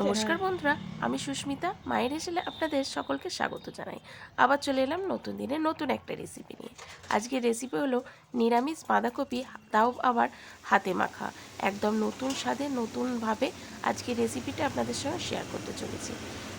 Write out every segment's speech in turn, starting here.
নমস্কার বন্ধুরা, আমি সুস্মিতা, মায়ের হেসেলে আপনাদের সকলকে স্বাগত জানাই। আবার চলে এলাম নতুন দিনে নতুন একটা রেসিপি নিয়ে। আজকের রেসিপি হলো নিরামিষ বাঁধাকপি, তাও আবার হাতে মাখা। একদম নতুন স্বাদে, নতুনভাবে আজকের রেসিপিটা আপনাদের সঙ্গে শেয়ার করতে চলেছি।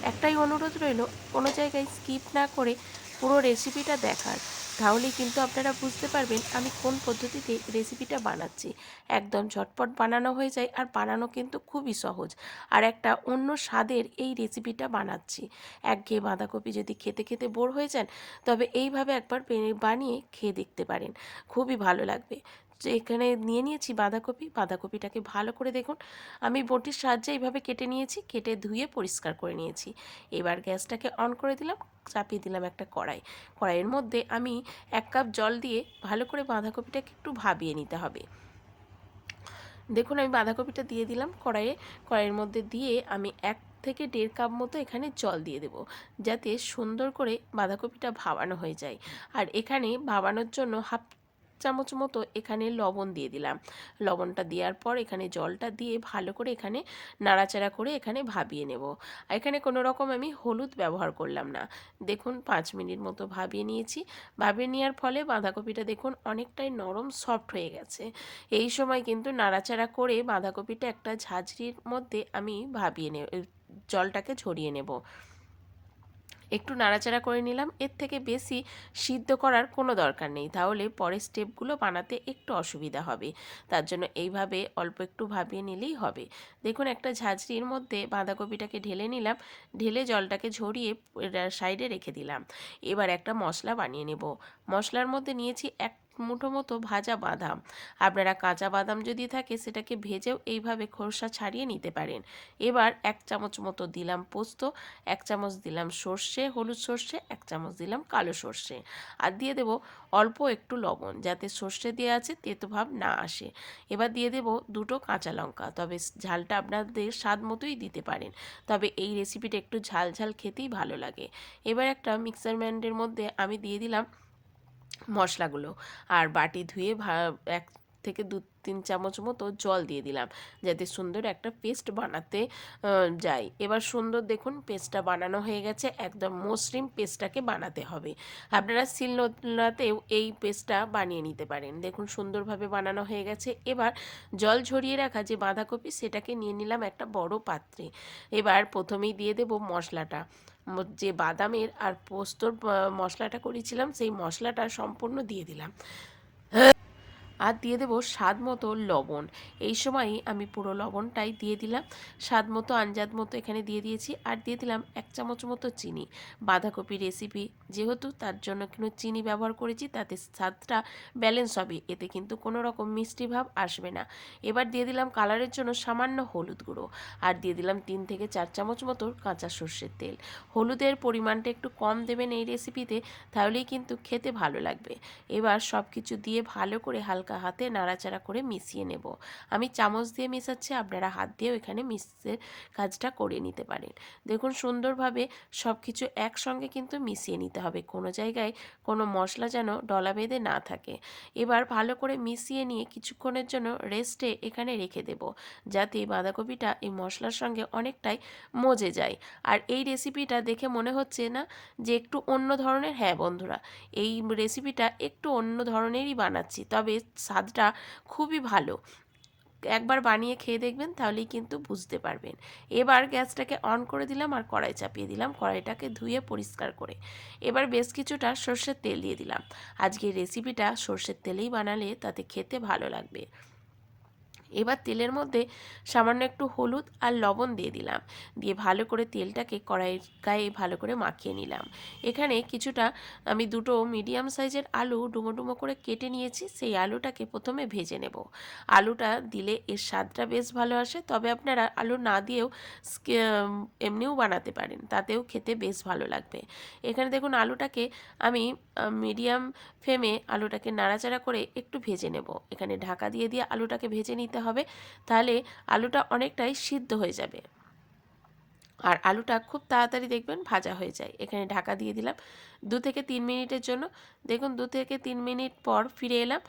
একটাই অনুরোধ রইল, কোনো জায়গায় স্কিপ না করে পুরো রেসিপিটা দেখার। তাহলেই কিন্তু আপনারা বুঝতে পারবেন আমি কোন পদ্ধতিতে রেসিপিটা বানাচ্ছি। একদম ঝটপট বানানো হয়ে যায় আর বানানো কিন্তু খুবই সহজ। আর একটা অন্য স্বাদের এই রেসিপিটা বানাচ্ছি। একঘেয়ে বাঁধাকপি যদি খেতে খেতে বোর হয়ে যান, তবে এইভাবে একবার বানিয়ে খেয়ে দেখতে পারেন। খুবই ভালো লাগবে। তো এখানে নিয়ে নিয়েছি বাঁধাকপি। বাঁধাকপিটাকে ভালো করে দেখুন, আমি বটির সাহায্যে এইভাবে কেটে নিয়েছি, কেটে ধুয়ে পরিষ্কার করে নিয়েছি। এবার গ্যাসটাকে অন করে দিলাম, চাপিয়ে দিলাম একটা কড়াই। কড়াইয়ের মধ্যে আমি এক কাপ জল দিয়ে ভালো করে বাঁধাকপিটাকে একটু ভাবিয়ে নিতে হবে। দেখুন, আমি বাঁধাকপিটা দিয়ে দিলাম কড়াইয়ে। কড়াইয়ের মধ্যে দিয়ে আমি এক থেকে দেড় কাপ মতো এখানে জল দিয়ে দেবো, যাতে সুন্দর করে বাঁধাকপিটা ভাবানো হয়ে যায়। আর এখানে ভাবানোর জন্য হাফ চামচ মতো এখানে লবণ দিয়ে দিলাম। লবণটা দেওয়ার পর এখানে জলটা দিয়ে ভালো করে এখানে নাড়াচাড়া করে এখানে ভাবিয়ে নেব। এখানে কোনো রকম আমি হলুদ ব্যবহার করলাম না। দেখুন, পাঁচ মিনিট মতো ভাবিয়ে নিয়েছি। ভাবিয়ে নেওয়ার ফলে বাঁধাকপিটা দেখুন অনেকটাই নরম, সফট হয়ে গেছে। এই সময় কিন্তু নাড়াচাড়া করে বাঁধাকপিটা একটা ঝাঁঝরির মধ্যে আমি ভাবিয়ে নে জলটাকে ঝরিয়ে নেব। একটু নাড়াচাড়া করে নিলাম। এর থেকে বেশি সিদ্ধ করার কোনো দরকার নেই। তাহলে পরের স্টেপগুলো বানাতে একটু অসুবিধা হবে। তার জন্য এইভাবে অল্প একটু ভাবিয়ে নিলেই হবে। দেখুন, একটা ঝাঁঝরির মধ্যে বাঁধাকপিটাকে ঢেলে নিলাম। ঢেলে জলটাকে ঝরিয়ে সাইডে রেখে দিলাম। এবার একটা মশলা বানিয়ে নেব। মশলার মধ্যে নিয়েছি এক মুঠো মতো ভাজা বাদাম। আপনারা কাঁচা বাদাম যদি থাকে, সেটাকে ভেজেও এইভাবে খোসা ছাড়িয়ে নিতে পারেন। এবার এক চামচ মতো দিলাম পোস্ত, এক চামচ দিলাম সর্ষে, হলুদ সর্ষে, এক চামচ দিলাম কালো সর্ষে। আর দিয়ে দেব অল্প একটু লবণ, যাতে সর্ষে দেওয়া আছে তেতো ভাব না আসে। এবার দিয়ে দেব দুটো কাঁচা লঙ্কা, তবে ঝালটা আপনাদের স্বাদ মতোই দিতে পারেন। তবে এই রেসিপিটা একটু ঝাল ঝাল খেতেই ভালো লাগে। এবার একটা মিক্সার ম্যান্ডের মধ্যে আমি দিয়ে দিলাম মশলাগুলো আর বাটি ধুয়ে এক থেকে দু তিন চামচ মতো জল দিয়ে দিলাম, যাতে সুন্দর একটা পেস্ট বানাতে যায়। এবার সুন্দর দেখুন পেস্টটা বানানো হয়ে গেছে, একদম মসৃণ পেস্টটাকে বানাতে হবে। আপনারা শিলনোড়াতেও এই পেস্টটা বানিয়ে নিতে পারেন। দেখুন সুন্দরভাবে বানানো হয়ে গেছে। এবার জল ঝরিয়ে রাখা যে বাঁধাকপি, সেটাকে নিয়ে নিলাম একটা বড় পাত্রে। এবার প্রথমেই দিয়ে দেব মশলাটা। যে বাদামের আর পোস্তর মশলাটা করেছিলাম সেই মশলাটা সম্পূর্ণ দিয়ে দিলাম। আর দিয়ে দেবো স্বাদ মতো লবণ। এই সময়ই আমি পুরো লবণটাই দিয়ে দিলাম। স্বাদ মতো, আঞ্জাদ মতো এখানে দিয়ে দিয়েছি। আর দিয়ে দিলাম এক চামচ মতো চিনি। বাঁধাকপি রেসিপি যেহেতু তার জন্য কিন্তু চিনি ব্যবহার করেছি, তাতে স্বাদটা ব্যালেন্স হবে। এতে কিন্তু কোনো রকম মিষ্টি ভাব আসবে না। এবার দিয়ে দিলাম কালারের জন্য সামান্য হলুদ গুঁড়ো। আর দিয়ে দিলাম তিন থেকে চার চামচ মতো কাঁচা সর্ষের তেল। হলুদের পরিমাণটা একটু কম দেবেন এই রেসিপিতে তাহলেই কিন্তু খেতে ভালো লাগবে। এবার সব কিছু দিয়ে ভালো করে হালকা হাতে নাড়াচাড়া করে মিশিয়ে নেব। আমি চামচ দিয়ে মেশাচ্ছি, আপনারা হাত দিয়েও এখানে মিক্সের কাজটা করে নিতে পারেন। দেখুন সুন্দরভাবে সব কিছু একসঙ্গে কিন্তু মিশিয়ে নিতে হবে। কোনো জায়গায় কোনো মশলা যেন ডলা বেঁধে না থাকে। এবার ভালো করে মিশিয়ে নিয়ে কিছুক্ষণের জন্য রেস্টে এখানে রেখে দেব, যাতে বাঁধাকপিটা এই মশলার সঙ্গে অনেকটাই মজে যায়। আর এই রেসিপিটা দেখে মনে হচ্ছে না যে একটু অন্য ধরনের? হ্যাঁ বন্ধুরা, এই রেসিপিটা একটু অন্য ধরনেরই বানাচ্ছি, তবে স্বাদটা খুবই ভালো। একবার বানিয়ে খেয়ে দেখবেন, তাহলেই কিন্তু বুঝতে পারবেন। এবার গ্যাসটাকে অন করে দিলাম আর কড়াই চাপিয়ে দিলাম। কড়াইটাকে ধুয়ে পরিষ্কার করে। এবার বেশ কিছুটা সর্ষের তেল দিয়ে দিলাম। আজকে রেসিপিটা সর্ষের তেলেই বানালে তাতে খেতে ভালো লাগবে। এবার তেলের মধ্যে সামান্য একটু হলুদ আর লবণ দিয়ে দিলাম। দিয়ে ভালো করে তেলটাকে কড়াইয়ের গায়ে ভালো করে মাখিয়ে নিলাম। এখানে কিছুটা আমি দুটো মিডিয়াম সাইজের আলু ডুমো ডুমো করে কেটে নিয়েছি, সেই আলুটাকে প্রথমে ভেজে নেব। আলুটা দিলে এর স্বাদটা বেশ ভালো আসে, তবে আপনারা আলু না দিয়েও এমনিও বানাতে পারেন, তাতেও খেতে বেশ ভালো লাগবে। এখানে দেখুন আলুটাকে আমি মিডিয়াম ফ্লেমে আলুটাকে নাড়াচাড়া করে একটু ভেজে নেব। এখানে ঢাকা দিয়ে দিয়ে আলুটাকে ভেজে নিতে হবে, তাহলে আলুটা অনেকটাই সিদ্ধ হয়ে যাবে। আর আলুটা খুব তাড়াতাড়ি দেখবেন ভাজা হয়ে যায়। এখানে ঢাকা দিয়ে দিলাম দু থেকে তিন মিনিটের জন্য। দেখুন, দু থেকে তিন মিনিট পর ফিরে এলাম।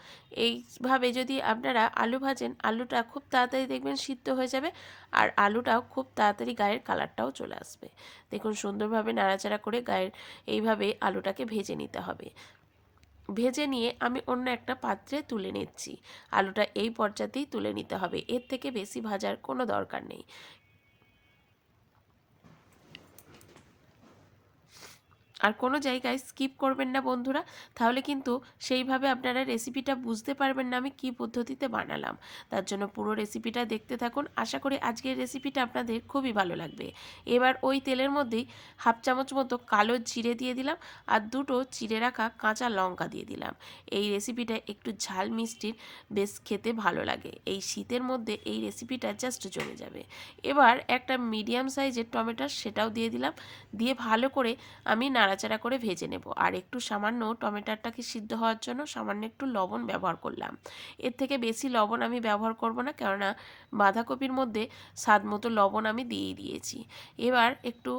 এইভাবে যদি আপনারা আলু ভাজেন, আলুটা খুব তাড়াতাড়ি দেখবেন সিদ্ধ হয়ে যাবে আর আলুটাও খুব তাড়াতাড়ি গায়ের কালারটাও চলে আসবে। দেখুন, সুন্দরভাবে নাড়াচাড়া করে গায়ের এইভাবে আলুটাকে ভেজে নিতে হবে। ভেজে নিয়ে আমি অন্য একটা পাত্রে তুলে নিচ্ছি। আলুটা এই পর্যাতেই তুলে নিতে হবে। এর থেকে বেশি ভাজার কোনো দরকার নেই। আর কোনো জায়গায় স্কিপ করবেন না বন্ধুরা। তাহলে কিন্তু সেইভাবে আপনারা রেসিপিটা বুঝতে পারবেন না আমি কী পদ্ধতিতে বানালাম। তার জন্য পুরো রেসিপিটা দেখতে থাকুন। আশা করি আজকের রেসিপিটা আপনাদের খুবই ভালো লাগবে। এবার ওই তেলের মধ্যেই হাফ চামচ মতো কালো জিরে দিয়ে দিলাম আর দুটো চিড়ে রাখা কাঁচা লঙ্কা দিয়ে দিলাম। এই রেসিপিটা একটু ঝাল মিষ্টির বেশ খেতে ভালো লাগে। এই শীতের মধ্যে এই রেসিপিটা জাস্ট জমে যাবে। এবার একটা মিডিয়াম সাইজের টমেটো সেটাও দিয়ে দিলাম। দিয়ে ভালো করে আমি নাড়াচাড়া করে ভেজে নেব। আর একটু সামান্য টমেটোটাকে সিদ্ধ হওয়ার জন্য সামান্য একটু লবণ ব্যবহার করলাম। এর থেকে বেশি লবণ আমি ব্যবহার করব না, কেননা বাঁধাকপির মধ্যে স্বাদ মতো লবণ আমি দিয়েই দিয়েছি। এবার একটু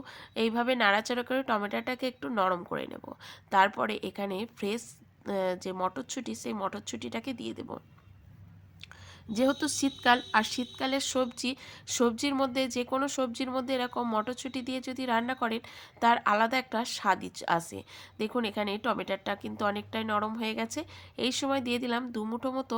এইভাবে নাড়াচাড়া করে টমেটোটাকে একটু নরম করে নেব। তারপরে এখানে ফ্রেশ যে মটরছুটি সেই মটরছুটিটাকে দিয়ে দেবো। যেহেতু শীতকাল, আর শীতকালের সবজি, সবজির মধ্যে যে কোনো সবজির মধ্যে এরকম মটরশুঁটি দিয়ে যদি রান্না করেন, তার আলাদা একটা স্বাদই আসে। দেখুন, এখানে টমেটোটা কিন্তু অনেকটাই নরম হয়ে গেছে। এই সময় দিয়ে দিলাম দু মুঠো মতো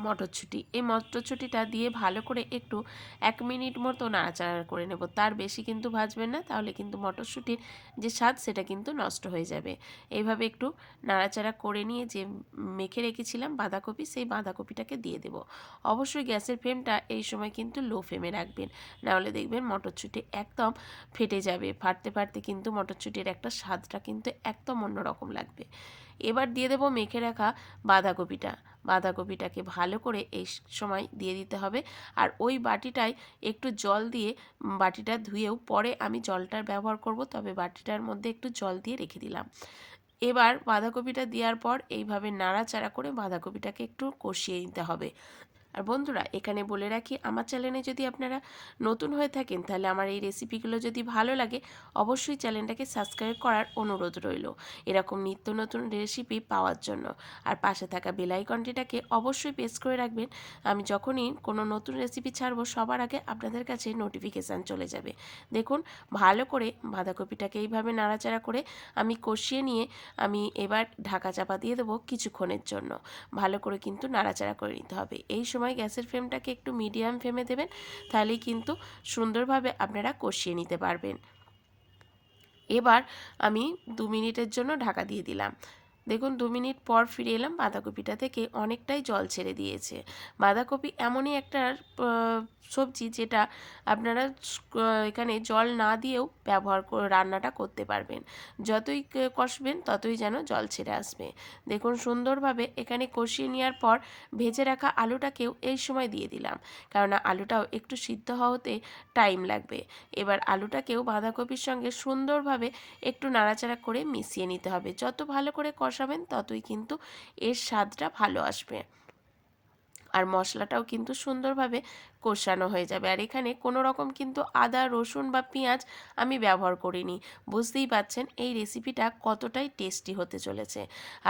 মটরশুঁটি। এই মটরশুঁটিটা দিয়ে ভালো করে একটু এক মিনিট মতো নাড়াচাড়া করে নেব। তার বেশি কিন্তু ভাজবেন না, তাহলে কিন্তু মটরশুঁটির যে স্বাদ সেটা কিন্তু নষ্ট হয়ে যাবে। এইভাবে একটু নাড়াচাড়া করে নিয়ে যে মেখে রেখেছিলাম বাঁধাকপি, সেই বাঁধাকপিটাকে দিয়ে দেব। অবশ্যই গ্যাসের ফ্লেমটা এই সময় কিন্তু লো ফ্লেমে রাখবেন। নাহলে দেখবেন মটরশুঁটি একদম ফেটে যাবে। ফাটতে ফাটতে কিন্তু মটরশুঁটির একটা স্বাদটা কিন্তু একদম অন্যরকম লাগবে। এবার দিয়ে দেবো মেখে রাখা বাঁধাকপিটা। বাঁধাকপিটাকে ভালো করে এই সময় দিয়ে দিতে হবে। আর ওই বাটিটায় একটু জল দিয়ে বাটিটা ধুয়েও পরে আমি জলটার ব্যবহার করব, তবে বাটিটার মধ্যে একটু জল দিয়ে রেখে দিলাম। এবার বাঁধাকপিটা দেওয়ার পর এইভাবে নাড়াচাড়া করে বাঁধাকপিটাকে একটু কষিয়ে নিতে হবে। আর বন্ধুরা, এখানে বলে রাখি, আমার চ্যানেলে যদি আপনারা নতুন হয়ে থাকেন, তাহলে আমার এই রেসিপিগুলো যদি ভালো লাগে, অবশ্যই চ্যানেলটাকে সাবস্ক্রাইব করার অনুরোধ রইল। এরকম নিত্য নতুন রেসিপি পাওয়ার জন্য। আর পাশে থাকা বেলাইকনটিটাকে অবশ্যই প্রেস করে রাখবেন। আমি যখনই কোনো নতুন রেসিপি ছাড়বো, সবার আগে আপনাদের কাছে নোটিফিকেশান চলে যাবে। দেখুন, ভালো করে বাঁধাকপিটাকে এইভাবে নাড়াচাড়া করে আমি কষিয়ে নিয়ে আমি এবার ঢাকা চাপা দিয়ে দেবো কিছুক্ষণের জন্য। ভালো করে কিন্তু নাড়াচাড়া করে নিতে হবে। এই সময় সময় গ্যাসের ফ্লেমটাকে একটু মিডিয়াম ফ্লেমে দেবেন, তাহলেই কিন্তু সুন্দরভাবে আপনারা কষিয়ে নিতে পারবেন। এবার আমি দু মিনিটের জন্য ঢাকা দিয়ে দিলাম। দেখুন, দু মিনিট পর ফিরে এলাম, বাঁধাকপিটা থেকে অনেকটাই জল ছেড়ে দিয়েছে। বাঁধাকপি এমনই একটা সবজি যেটা আপনারা এখানে জল না দিয়েও ব্যবহার রান্নাটা করতে পারবেন। যতই কষবেন, ততই যেন জল ছেড়ে আসবে। দেখুন, সুন্দরভাবে এখানে কষিয়ে নেওয়ার পর ভেজে রাখা আলুটাকেও এই সময় দিয়ে দিলাম। কেননা আলুটাও একটু সিদ্ধ হওয়াতে টাইম লাগবে। এবার আলুটাকেও বাঁধাকপির সঙ্গে সুন্দরভাবে একটু নাড়াচাড়া করে মিশিয়ে নিতে হবে। যত ভালো করে কষাবেন ততই কিন্তু এর স্বাদটা ভালো আসবে। আর মশলাটাও কিন্তু সুন্দরভাবে কষানো হয়ে যাবে। আর এখানে কোনো রকম কিন্তু আদা, রসুন বা পেঁয়াজ আমি ব্যবহার করিনি। বুঝতেই পাচ্ছেন এই রেসিপিটা কতটাই টেস্টি হতে চলেছে।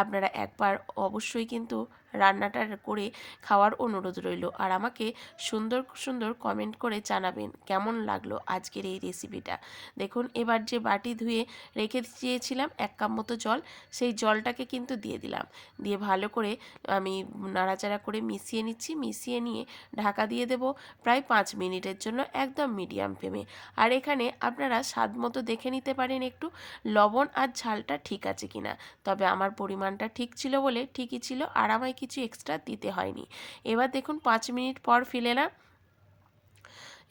আপনারা একবার অবশ্যই কিন্তু রান্নাটা করে খাওয়ার অনুরোধ রইল। আর আমাকে সুন্দর সুন্দর কমেন্ট করে জানাবেন কেমন লাগল আজকের এই রেসিপিটা দেখুন, এবার যে বাটি ধুয়ে রেখে দিয়েছিলাম এক কাপ মতো জল, সেই জলটাকে কিন্তু দিয়ে দিলাম। দিয়ে ভালো করে আমি নাড়াচাড়া করে মিশিয়ে নিচ্ছি। মিশিয়ে নিয়ে ঢাকা দিয়ে দেবো। প্রায় পাঁচ মিনিটের জন্য একদম মিডিয়াম ফ্লেমে। আর এখানে আপনারা স্বাদ মতো দেখে নিতে পারেন একটু, লবণ আর ঝালটা ঠিক আছে কি না তবে আমার পরিমাণটা ঠিক ছিল বলে ঠিকই ছিল আর আমায় কিছু এক্সট্রা দিতে হয়নি। এবার দেখুন পাঁচ মিনিট পর ফেলে না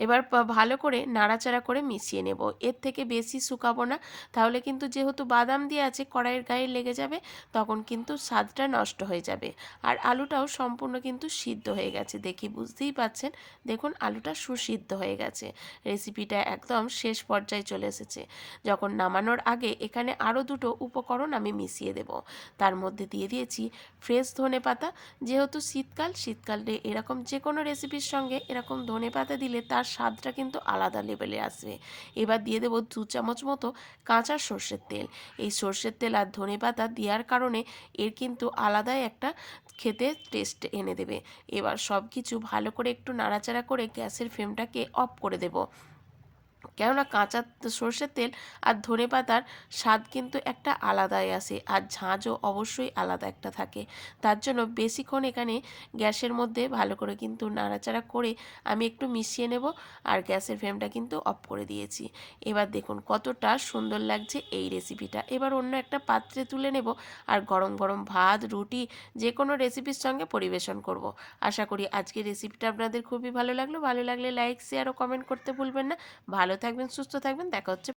এবার ভালো করে নাড়াচাড়া করে মিশিয়ে নেব। এর থেকে বেশি শুকাবো না। তাহলে কিন্তু যেহেতু বাদাম দিয়ে আছে, কড়াইয়ের গায়ে লেগে যাবে, তখন কিন্তু স্বাদটা নষ্ট হয়ে যাবে। আর আলুটাও সম্পূর্ণ কিন্তু সিদ্ধ হয়ে গেছে। দেখি, বুঝতেই পাচ্ছেন? দেখুন, আলুটা সুসিদ্ধ হয়ে গেছে। রেসিপিটা একদম শেষ পর্যায়ে চলে এসেছে। যখন নামানোর আগে এখানে আরও দুটো উপকরণ আমি মিশিয়ে দেব। তার মধ্যে দিয়ে দিয়েছি ফ্রেশ ধনে পাতা। যেহেতু শীতকাল, শীতকালে এরকম যে কোনো রেসিপির সঙ্গে এরকম ধনে পাতা দিলে তার স্বাদটা কিন্তু আলাদা লেভেলে আসবে। এবার দিয়ে দেবো দু চামচ মতো কাঁচা সর্ষের তেল। এই সর্ষের তেল আর ধনে পাতা দেওয়ার কারণে এর কিন্তু আলাদাই একটা খেতে টেস্ট এনে দেবে। এবার সব কিছু ভালো করে একটু নাড়াচাড়া করে গ্যাসের ফ্লেমটাকে অফ করে দেবো। কেননা কাঁচা সর্ষের তেল আর ধনে পাতার স্বাদ কিন্তু একটা আলাদাই আসে আর ঝাঁঝও অবশ্যই আলাদা একটা থাকে। তার জন্য বেশিক্ষণ এখানে গ্যাসের মধ্যে ভালো করে কিন্তু নাড়াচাড়া করে আমি একটু মিশিয়ে নেব আর গ্যাসের ফ্লেমটা কিন্তু অফ করে দিয়েছি। এবার দেখুন কতটা সুন্দর লাগছে এই রেসিপিটা। এবার অন্য একটা পাত্রে তুলে নেব আর গরম গরম ভাত, রুটি যে কোনো রেসিপির সঙ্গে পরিবেশন করব। আশা করি আজকের রেসিপিটা আপনাদের খুবই ভালো লাগল। ভালো লাগলে লাইক, শেয়ার ও কমেন্ট করতে ভুলবেন না। ভালো থাকবেন সুস্থ থাকবেন। দেখা হচ্ছে